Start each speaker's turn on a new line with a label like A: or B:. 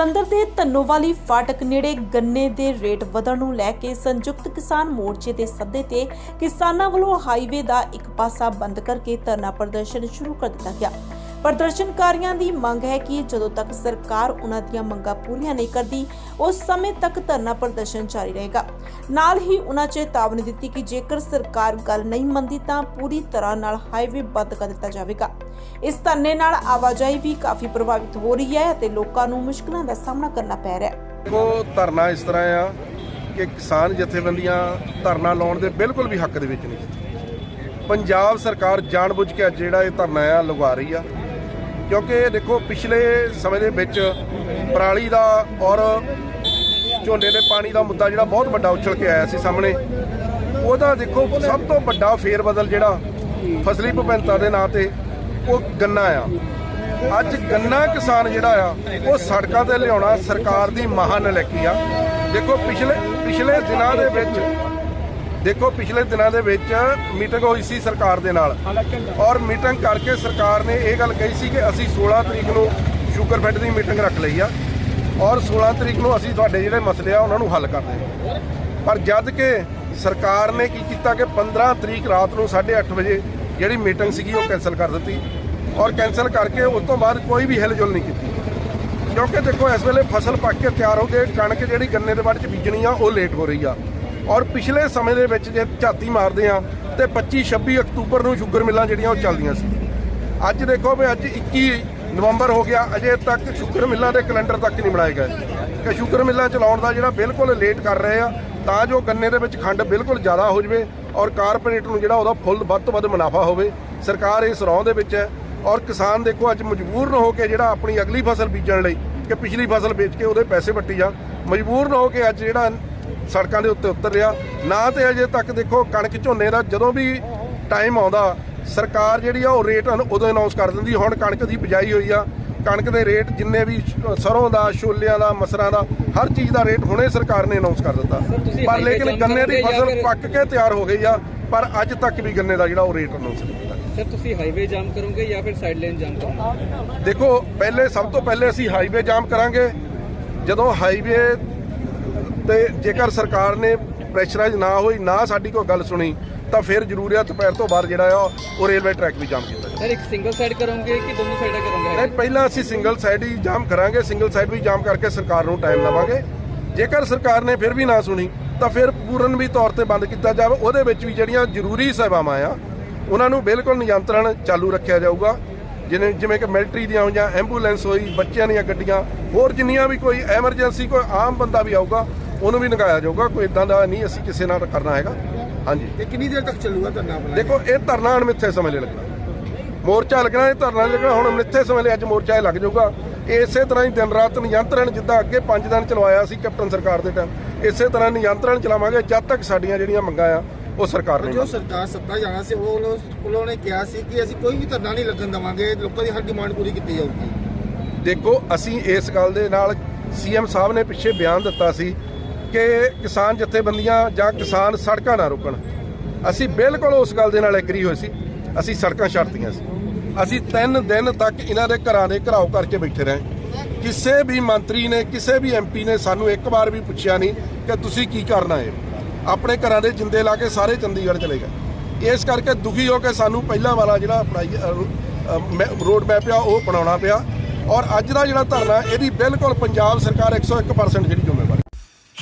A: ਜਲੰਧਰ ਦੇ ਧੰਨੋਵਾਲੀ ਫਾਟਕ ਨੇੜੇ ਗੰਨੇ ਦੇ ਰੇਟ ਵਧਣ ਨੂੰ ਲੈ ਕੇ ਸੰਯੁਕਤ ਕਿਸਾਨ ਮੋਰਚੇ ਦੇ ਸੱਦੇ ਤੇ ਕਿਸਾਨਾਂ ਵੱਲੋਂ ਹਾਈਵੇ ਦਾ ਇੱਕ ਪਾਸਾ ਬੰਦ ਕਰਕੇ ਧਰਨਾ ਪ੍ਰਦਰਸ਼ਨ ਸ਼ੁਰੂ ਕਰ ਦਿੱਤਾ ਗਿਆ। ਪ੍ਰਦਰਸ਼ਨਕਾਰੀਆਂ ਦੀ ਮੰਗ ਹੈ ਕਿ ਜਦੋਂ ਤੱਕ ਸਰਕਾਰ ਉਹਨਾਂ ਦੀਆਂ ਮੰਗਾਂ ਪੂਰੀਆਂ ਨਹੀਂ ਕਰਦੀ, ਉਸ ਸਮੇਂ ਤੱਕ ਧਰਨਾ ਪ੍ਰਦਰਸ਼ਨ ਜਾਰੀ ਰਹੇਗਾ। ਨਾਲ ਹੀ ਉਹਨਾਂ ਚੇਤਾਵਨੀ ਦਿੱਤੀ ਕਿ ਜੇਕਰ ਸਰਕਾਰ ਗੱਲ ਨਹੀਂ ਮੰਨਦੀ ਤਾਂ ਪੂਰੀ ਤਰ੍ਹਾਂ ਨਾਲ ਹਾਈਵੇ ਬੰਦ ਕਰ ਦਿੱਤਾ ਜਾਵੇਗਾ। ਇਸ ਧਰਨੇ ਨਾਲ ਆਵਾਜਾਈ ਵੀ ਕਾਫੀ ਪ੍ਰਭਾਵਿਤ ਹੋ ਰਹੀ ਹੈ ਅਤੇ ਲੋਕਾਂ ਨੂੰ ਮੁਸ਼ਕਲਾਂ ਦਾ ਸਾਹਮਣਾ ਕਰਨਾ ਪੈ ਰਿਹਾ ਹੈ।
B: ਉਹ ਧਰਨਾ ਇਸ ਤਰ੍ਹਾਂ ਆ ਕਿ ਕਿਸਾਨ ਜਥੇਬੰਦੀਆਂ ਧਰਨਾ ਲਾਉਣ ਦੇ ਬਿਲਕੁਲ ਵੀ ਹੱਕ ਦੇ ਵਿੱਚ ਨਹੀਂ। ਪੰਜਾਬ ਸਰਕਾਰ ਜਾਣਬੁੱਝ ਕੇ ਅੱਜ ਜਿਹੜਾ ਇਹ ਧਰਨਾ ਆ ਲਗਵਾ ਰਹੀ ਆ। ਕਿਉਂਕਿ ਦੇਖੋ, ਪਿਛਲੇ ਸਮੇਂ ਦੇ ਵਿੱਚ ਪਰਾਲੀ ਦਾ ਔਰ ਝੋਨੇ ਦੇ ਪਾਣੀ ਦਾ ਮੁੱਦਾ ਜਿਹੜਾ ਬਹੁਤ ਵੱਡਾ ਉਛਲ ਕੇ ਆਇਆ ਸੀ ਸਾਹਮਣੇ। ਉਹਦਾ ਦੇਖੋ, ਸਭ ਤੋਂ ਵੱਡਾ ਫੇਰ ਬਦਲ ਜਿਹੜਾ ਫਸਲੀ ਵਿਭਿੰਨਤਾ ਦੇ ਨਾਂ ਤੇ ਉਹ ਗੰਨਾ ਆ। ਅੱਜ ਗੰਨਾ ਕਿਸਾਨ ਜਿਹੜਾ ਆ, ਉਹ ਸੜਕਾਂ ਤੇ ਲਿਆਉਣਾ ਸਰਕਾਰ ਦੀ ਮਹਾਨਲਕੀ ਆ। ਦੇਖੋ, ਪਿਛਲੇ ਪਿਛਲੇ ਦਿਨਾਂ ਦੇ ਵਿੱਚ ਦੇਖੋ ਪਿਛਲੇ ਦਿਨਾਂ ਦੇ ਵਿੱਚ ਮੀਟਿੰਗ ਹੋਈ ਸੀ ਸਰਕਾਰ ਦੇ ਨਾਲ। ਔਰ ਮੀਟਿੰਗ ਕਰਕੇ ਸਰਕਾਰ ਨੇ ਇਹ ਗੱਲ ਕਹੀ ਸੀ ਕਿ ਅਸੀਂ 16 ਤਰੀਕ ਨੂੰ ਸ਼ੂਗਰ ਫੈਡ ਦੀ ਮੀਟਿੰਗ ਰੱਖ ਲਈ ਆ ਔਰ 16 ਤਰੀਕ ਨੂੰ ਅਸੀਂ ਤੁਹਾਡੇ ਜਿਹੜੇ ਮਸਲੇ ਆ ਉਹਨਾਂ ਨੂੰ ਹੱਲ ਕਰ ਦੇਵਾਂਗੇ। ਪਰ ਜਦ ਕਿ ਸਰਕਾਰ ਨੇ ਕੀ ਕੀਤਾ ਕਿ 15 ਤਰੀਕ ਰਾਤ ਨੂੰ 8:30 ਵਜੇ ਜਿਹੜੀ ਮੀਟਿੰਗ ਸੀਗੀ ਉਹ ਕੈਨਸਲ ਕਰ ਦਿੱਤੀ ਔਰ ਕੈਨਸਲ ਕਰਕੇ ਉਸ ਤੋਂ ਬਾਅਦ ਕੋਈ ਵੀ ਹਿਲਜੁਲ ਨਹੀਂ ਕੀਤੀ। ਕਿਉਂਕਿ ਦੇਖੋ ਇਸ ਵੇਲੇ ਫਸਲ ਪੱਕ ਕੇ ਤਿਆਰ ਹੋ ਕੇ ਕਣਕ ਜਿਹੜੀ ਗੰਨੇ ਦੇ ਵੱਢ ਚ ਬੀਜਣੀ ਆ ਉਹ ਲੇਟ ਹੋ ਰਹੀ ਆ। ਔਰ ਪਿਛਲੇ ਸਮੇਂ ਦੇ ਵਿੱਚ ਜੇ ਝਾਤੀ ਮਾਰਦੇ ਆ ਤੇ 25 26 ਅਕਤੂਬਰ ਨੂੰ ਸ਼ੂਗਰ ਮਿੱਲਾਂ ਜਿਹੜੀਆਂ ਉਹ ਚੱਲਦੀਆਂ ਸੀ। ਅੱਜ ਦੇਖੋ ਵੀ ਅੱਜ 21 ਨਵੰਬਰ ਹੋ ਗਿਆ, ਅਜੇ ਤੱਕ ਸ਼ੂਗਰ ਮਿੱਲਾਂ ਦੇ ਕੈਲੰਡਰ ਤੱਕ ਨਹੀਂ ਬਣਾਏ ਗਏ। ਕਿ ਸ਼ੂਗਰ ਮਿੱਲਾਂ ਚਲਾਉਣ ਦਾ ਜਿਹੜਾ ਬਿਲਕੁਲ ਲੇਟ ਕਰ ਰਹੇ ਆ, ਤਾਂ ਜੋ ਗੰਨੇ ਦੇ ਵਿੱਚ ਖੰਡ ਬਿਲਕੁਲ ਜ਼ਿਆਦਾ ਹੋ ਜਵੇ ਔਰ ਕਾਰਪੋਰੇਟ ਨੂੰ ਜਿਹੜਾ ਉਹਦਾ ਫੁੱਲ ਵੱਧ ਤੋਂ ਵੱਧ ਮੁਨਾਫਾ ਹੋਵੇ। ਸਰਕਾਰ ਇਸ ਰੌਂ ਦੇ ਵਿੱਚ ਹੈ ਔਰ ਕਿਸਾਨ ਦੇਖੋ ਅੱਜ ਮਜਬੂਰ ਨਾ ਹੋ ਕੇ ਜਿਹੜਾ ਆਪਣੀ ਅਗਲੀ ਫਸਲ ਬੀਜਣ ਲਈ, ਕਿ ਪਿਛਲੀ ਫਸਲ ਵੇਚ ਕੇ ਉਹਦੇ ਪੈਸੇ ਵੱਟੀ ਜਾ ਮਜਬੂਰ ਨਾ ਹੋ ਕੇ ਅੱਜ ਜਿਹੜਾ ਸੜਕਾਂ ਦੇ ਉੱਤੇ ਉਤਰ ਰਿਹਾ। ਨਾ ਤੇ ਅਜੇ ਤੱਕ ਦੇਖੋ ਕਣਕ ਝੋਨੇ ਦਾ ਜਦੋਂ ਵੀ ਟਾਈਮ ਆਉਂਦਾ ਸਰਕਾਰ ਜਿਹੜੀ ਆ ਉਹ ਰੇਟ ਉਦੋਂ ਅਨਾਉਂਸ ਕਰ ਦਿੰਦੀ। ਹੁਣ ਕਣਕ ਦੀ ਬਿਜਾਈ ਹੋਈ ਆ। ਕਣਕ ਦੇ ਰੇਟ ਜਿੰਨੇ ਵੀ ਸਰੋਂ ਦਾ ਛੋਲਿਆਂ ਦਾ ਮਸਰਾਂ ਦਾ ਹਰ ਚੀਜ਼ ਦਾ ਰੇਟ ਹੁਣੇ ਸਰਕਾਰ ਨੇ ਅਨਾਉਂਸ ਕਰ ਦਿੱਤਾ। ਪਰ ਲੇਕਿਨ ਗੰਨੇ ਦੀ ਫਸਲ ਪੱਕ ਕੇ ਤਿਆਰ ਹੋ ਗਈ ਆ ਪਰ ਅੱਜ ਤੱਕ ਵੀ ਗੰਨੇ ਦਾ ਜਿਹੜਾ ਉਹ ਰੇਟ ਅਨਾਉਂਸ ਨਹੀਂ ਕੀਤਾ।
C: ਸਰ ਤੁਸੀਂ ਹਾਈਵੇ ਜਾਮ ਕਰੋਗੇ ਜਾਂ ਫਿਰ ਸਾਈਡ ਲੇਨ ਜਾਮ ਕਰੋਗੇ?
B: ਦੇਖੋ ਪਹਿਲੇ ਸਭ ਤੋਂ ਪਹਿਲੇ ਅਸੀਂ ਹਾਈਵੇ ਜਾਮ ਕਰਾਂਗੇ। ਜਦੋਂ ਹਾਈਵੇ ਤੇ ਜੇਕਰ ਸਰਕਾਰ ਨੇ ਪ੍ਰੈਸ਼ਰਾਈਜ਼ ਨਾ ਹੋਈ ਨਾ ਸਾਡੀ ਕੋਈ ਗੱਲ ਸੁਣੀ ਤਾਂ ਫਿਰ ਜ਼ਰੂਰੀ ਆ ਦੁਪਹਿਰ ਤੋਂ ਬਾਅਦ ਜਿਹੜਾ ਆ ਉਹ ਰੇਲਵੇ ਟਰੈਕ ਵੀ ਜਾਮ ਕੀਤਾ ਜਾਵੇ।
C: ਸਰ ਇੱਕ ਸਿੰਗਲ ਸਾਈਡ ਕਰੋਗੇ ਕਿ ਦੋਨੋਂ ਸਾਈਡਾਂ ਕਰੋਗੇ?
B: ਨਹੀਂ ਪਹਿਲਾਂ ਅਸੀਂ ਸਿੰਗਲ ਸਾਈਡ ਹੀ ਜਾਮ ਕਰਾਂਗੇ ਸਿੰਗਲ ਸਾਈਡ ਵੀ ਜਾਮ ਕਰਕੇ ਸਰਕਾਰ ਨੂੰ ਟਾਈਮ ਦੇਵਾਂਗੇ। ਜੇਕਰ ਸਰਕਾਰ ਨੇ ਫਿਰ ਵੀ ਨਾ ਸੁਣੀ ਤਾਂ ਫਿਰ ਪੂਰਨ ਵੀ ਤੌਰ ਤੇ ਬੰਦ ਕੀਤਾ ਜਾਵੇ। ਉਹਦੇ ਵਿੱਚ ਵੀ ਜਿਹੜੀਆਂ ਜ਼ਰੂਰੀ ਸੇਵਾਵਾਂ ਆ ਉਹਨਾਂ ਨੂੰ ਬਿਲਕੁਲ ਨਿਯੰਤਰਣ ਚਾਲੂ ਰੱਖਿਆ ਜਾਊਗਾ। ਜਿਵੇਂ ਜਿਵੇਂ ਕਿ ਮਿਲਟਰੀ ਦੀਆਂ ਹੋਈਆਂ ਐਂਬੂਲੈਂਸ ਹੋਈ ਬੱਚਿਆਂ ਦੀਆਂ ਗੱਡੀਆਂ ਹੋਰ ਜਿੰਨੀਆਂ ਵੀ ਕੋਈ ਐਮਰਜੈਂਸੀ ਕੋਈ ਆਮ ਬੰਦਾ ਵੀ ਆਊਗਾ ਉਹਨੂੰ ਵੀ ਨਗਾਇਆ ਜਾਊਗਾ ਕੋਈ ਇਦਾਂ ਦਾ ਨਹੀਂ ਅਸੀਂ ਕਿਸੇ ਨਾਲ ਕਰਨਾ ਹੈਗਾ। ਹਾਂਜੀ।
D: ਇਹ ਕਿੰਨੀ ਦੇਰ ਤੱਕ ਚੱਲੂਗਾ ਧਰਨਾ ਆਪਣਾ?
B: ਦੇਖੋ ਇਹ ਧਰਨਾ ਅਣਮਿੱਥੇ ਸਮੇਂ ਲਈ ਲੱਗਣਾ। ਮੋਰਚਾ ਲੱਗਣਾ ਇਹ ਧਰਨਾ ਲੱਗਣਾ ਹੁਣ ਅਣਮਿੱਥੇ ਸਮੇਂ ਲਈ ਅੱਜ ਮੋਰਚਾ ਇਹ ਲੱਗ ਜਾਊਗਾ। ਇਸੇ ਤਰ੍ਹਾਂ ਹੀ ਦਿਨ ਰਾਤ ਨਿਯੰਤਰਣ ਜਿੱਦਾਂ ਅੱਗੇ 5 ਦਿਨ ਚਲਵਾਇਆ ਸੀ ਕੈਪਟਨ ਸਰਕਾਰ ਦੇ ਟਾਈਮ ਇਸੇ ਤਰ੍ਹਾਂ ਨਿਯੰਤਰਣ ਚਲਾਵਾਂਗੇ ਜਦ ਤੱਕ ਸਾਡੀਆਂ ਜਿਹੜੀਆਂ ਮੰਗਾਂ ਆ ਉਹ ਸਰਕਾਰ ਨੇ
D: ਜੋ ਸਰਕਾਰ ਸੱਤਾ ਜਾਣਾ ਸੀ ਉਹ ਉਹਨਾਂ- ਉਹਨਾਂ ਨੇ ਕਿਹਾ ਸੀ ਕਿ ਅਸੀਂ ਕੋਈ ਵੀ ਧਰਨਾ ਨਹੀਂ ਲੱਗਣ ਦੇਵਾਂਗੇ ਲੋਕਾਂ ਦੀ ਹਰ ਡਿਮਾਂਡ ਪੂਰੀ ਕੀਤੀ ਜਾਊਗੀ।
B: ਦੇਖੋ ਅਸੀਂ ਇਸ ਗੱਲ ਦੇ ਨਾਲ ਸੀਐਮ ਸਾਹਿਬ ਨੇ ਪਿੱਛੇ ਬਿਆਨ ਦਿੱਤਾ ਸੀ ਕਿ ਕਿਸਾਨ ਜਥੇਬੰਦੀਆਂ ਜਾਂ ਕਿਸਾਨ ਸੜਕਾਂ ਨਾ ਰੋਕਣ। ਅਸੀਂ ਬਿਲਕੁਲ ਉਸ ਗੱਲ ਦੇ ਨਾਲ ਐਗਰੀ ਹੋਏ ਸੀ। ਅਸੀਂ ਸੜਕਾਂ ਛੱਡਤੀਆਂ ਸੀ। ਅਸੀਂ 3 ਦਿਨ ਤੱਕ ਇਹਨਾਂ ਦੇ ਘਰਾਂ ਦੇ ਘਰਾਓ ਕਰਕੇ ਬੈਠੇ ਰਹੇ। ਕਿਸੇ ਵੀ ਮੰਤਰੀ ਨੇ, ਕਿਸੇ ਵੀ ਐਮਪੀ ਨੇ ਸਾਨੂੰ ਇੱਕ ਵਾਰ ਵੀ ਪੁੱਛਿਆ ਨਹੀਂ ਕਿ ਤੁਸੀਂ ਕੀ ਕਰਨਾ ਹੈ। ਆਪਣੇ ਘਰਾਂ ਦੇ ਜਿੰਦੇ ਲਾ ਕੇ ਸਾਰੇ ਚੰਡੀਗੜ੍ਹ ਚਲੇ ਗਏ। ਇਸ ਕਰਕੇ ਦੁਖੀ ਹੋ ਕੇ ਸਾਨੂੰ ਪਹਿਲਾਂ ਵਾਲਾ ਜਿਹੜਾ ਅਪਣਾਈ ਰੋਡ ਮੈਪ ਆ, ਉਹ ਬਣਾਉਣਾ ਪਿਆ। ਔਰ ਅੱਜ ਦਾ ਜਿਹੜਾ ਧਰਨਾ ਇਹਦੀ ਬਿਲਕੁਲ ਪੰਜਾਬ ਸਰਕਾਰ 101% ਜਿਹੜੀ ਜ਼ਿੰਮੇਵਾਰ